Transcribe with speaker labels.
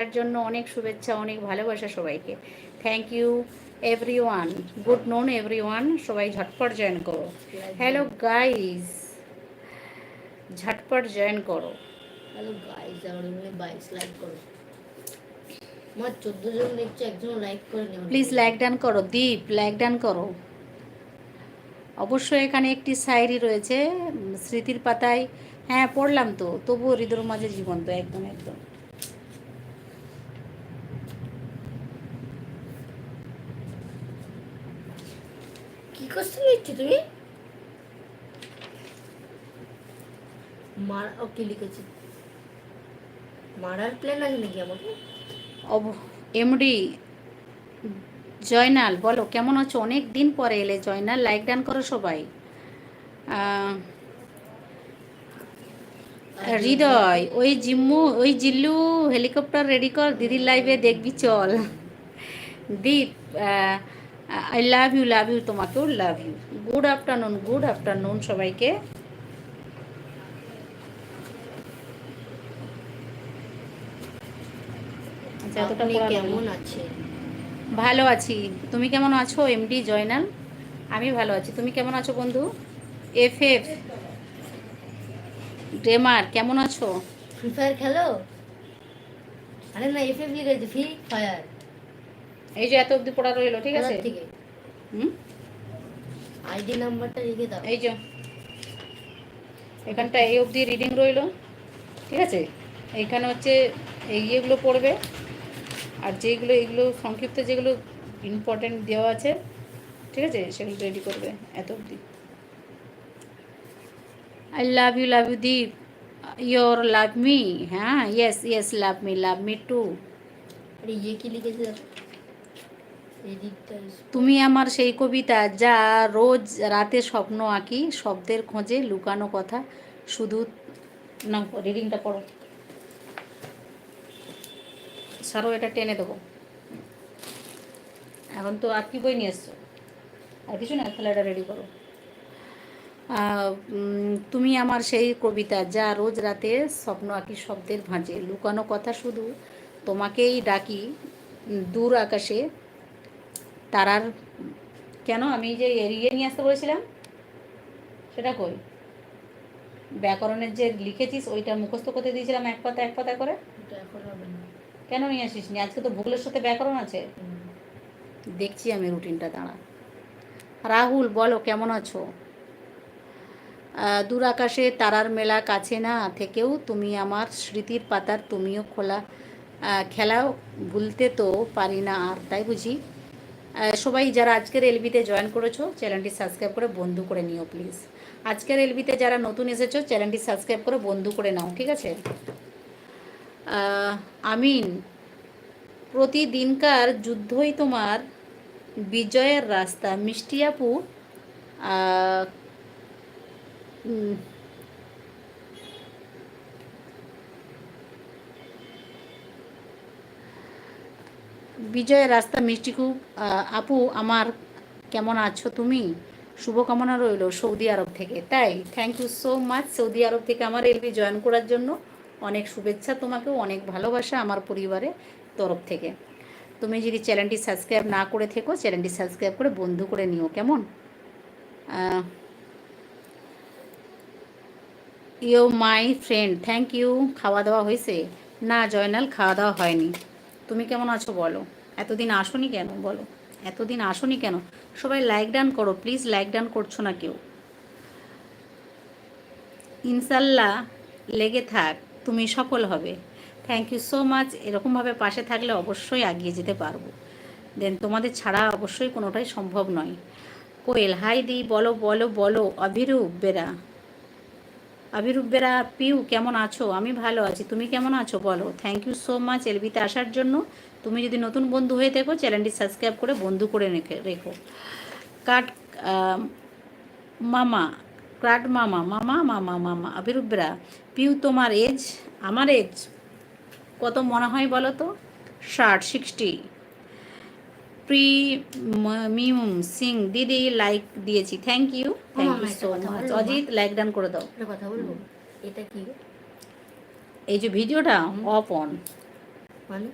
Speaker 1: তার জন্য অনেক শুভেচ্ছা অনেক ভালোবাসা সবাইকে। Thank you everyone good noon everyone সবাই ঝটপট জয়েন করো। হ্যালো গাইজ ঝটপট জয়েন করো।
Speaker 2: হ্যালো গাইস আমার মনে বাইশ লাইক করো। আমার চোদ্দ জন দেখছে একজন লাইক করে
Speaker 1: প্লিজ লাইক ডান করো দীপ লাইক ডান করো। অবশ্যই এখানে একটি শায়রি রয়েছে স্মৃতির পাতায়। হ্যাঁ পড়লাম তো তবুও হৃদয়ের মাঝে জীবন্ত একদম একদম।
Speaker 2: কি করতে লিখছি তুমি? মার লিখেছি। মারার প্ল্যান আছে নাকি আমাকে?
Speaker 1: অব এমডি জয়নাল বলো কেমন আছো? অনেক দিন পরে এলে জয়নাল লাইক ডান করো সবাই। হৃদয় ওই জিম্মু ওই জিল্লু হেলিকপ্টার রেডি কর দিদির লাইভে দেখবি চল। Deep I love you love you তোমাকেও love you good afternoon good afternoon সবাইকে। আচ্ছা লাগল।
Speaker 2: কেমন আছে
Speaker 1: ভালো আছি। তুমি কেমন আছো এমডি জয়নাল? আমি ভালো আছি। তুমি কেমন আছো বন্ধু? এফ এফ ড্রেমার কেমন আছো?
Speaker 2: ফ্রি ফায়ার খেলো? আরে না এফ এফ লিখেছে ফ্রি ফায়ার
Speaker 1: এই যে এত অবধি পড়া রইল ঠিক আছে? হুম?
Speaker 2: আইডি নাম্বারটা লিখে দাও।
Speaker 1: এই যে এখানটা এই অবধি রিডিং রইল ঠিক আছে? এইখানে হচ্ছে এই ইয়েগুলো পড়বে আর যেগুলো এগুলো সংক্ষিপ্ত যেগুলো ইম্পর্টেন্ট দেওয়া আছে ঠিক আছে? সেগুলো রেডি করবে এত অবধি। I love you love you Deep your love me হ্যাঁ? Yes yes love me love me too
Speaker 2: আরে ইয়ে কি লিখেছে?
Speaker 1: তুমি আমার সেই কবিতা যা রোজ রাতে স্বপ্ন আঁকি, শব্দের খোঁজে লুকানো কথা। শুধু না রিডিংটা পড়ো। সারো এটা টেনে দেবো। এখন তো আর কি বই নিয়ে এসছো? আর কিছু না, তাহলে এটা রেডি করো। তুমি আমার সেই কবিতা যা রোজ রাতে স্বপ্ন আঁকি, শব্দের ভাঁজে লুকানো কথা শুধু। তোমাকেই ডাকি দূর আকাশে তারার কেন আমি যে এড়িয়ে নিয়ে আসতে বলেছিলাম? সেটা কই? ব্যাকরণের যে লিখেছিস ওইটা মুখস্থ করতে দিয়েছিলাম এক পাতা এক পাতা করে? কেন নিয়ে আসিস নি আজকে তো ভূগোলের সাথে ব্যাকরণ আছে। দেখছি আমি রুটিনটা দাঁড়া। রাহুল বলো কেমন আছো? দূর আকাশে তারার মেলা কাছে না থেকেও তুমি আমার স্মৃতির পাতার তুমিও খোলা। খেলাও ভুলতে তো পারি না আর তাই বুঝি? সবাই যারা আজকের এলবিতে জয়েন করেছ চ্যানেলটি সাবস্ক্রাইব করে বন্ধু করে নিও প্লিজ আজকের এলবিতে যারা নতুন এসেছ চ্যানেলটি সাবস্ক্রাইব করে বন্ধু করে নাও, ঠিক আছে? আমিন, প্রতিদিনকার যুদ্ধই তোমার বিজয়ের রাস্তা। মিষ্টি আপু বিজয়ের রাস্তা মিষ্টি খুব আপু, আমার কেমন আছো তুমি? শুভকামনা রইল সৌদি আরব থেকে। তাই thank you so much Saudi আরব থেকে আমার এলবি জয়েন করার জন্য অনেক শুভেচ্ছা তোমাকেও অনেক ভালোবাসা আমার পরিবারের তরফ থেকে। তুমি যদি চ্যানেলটি সাবস্ক্রাইব না করে থেকো চ্যানেলটি সাবস্ক্রাইব করে বন্ধু করে নিও, কেমন? You my friend thank you খাওয়া দাওয়া হয়েছে? না, জয়নাল, খাওয়া দাওয়া হয়নি। তুমি কেমন আছো বলো। এতদিন আসোনি কেন বলো। এতদিন আসোনি কেন? সবাই লাইক ডান করো প্লিজ লাইক ডান করছ না কেউ। ইনশাল্লাহ লেগে থাক, তুমি সফল হবে। থ্যাংক ইউ সো মাচ এরকমভাবে পাশে থাকলে অবশ্যই এগিয়ে যেতে পারব। দেন তোমাদের ছাড়া অবশ্যই কোনোটাই সম্ভব নয়। কোয়েল হাই দি, বলো বলো বলো, অভিরূপ, বেরা। অভিরূপ বেরা পিউ, কেমন আছো? আমি ভালো আছি। তুমি কেমন আছো? বলো। থ্যাংক ইউ সো মাচ এলবিতে আসার জন্য। তুমি যদি নতুন বন্ধু হয়ে থাকো, চ্যানেলটি সাবস্ক্রাইব করে বন্ধু করে রেখে কাট মামা ক্রাট মামা মামা মামা মামা অভিরূপ বেরা পিউ তোমার এজ আমার এজ কত মনে হয় বলো তো? ষাট সিক্সটি প্রি মিম সিং দিদি লাইক দিয়েছি। Thank you thank you so much Ajit like done করে দাও।
Speaker 2: কথা বলব এটা কি?
Speaker 1: এই যে ভিডিওটা অফ অন
Speaker 2: মানে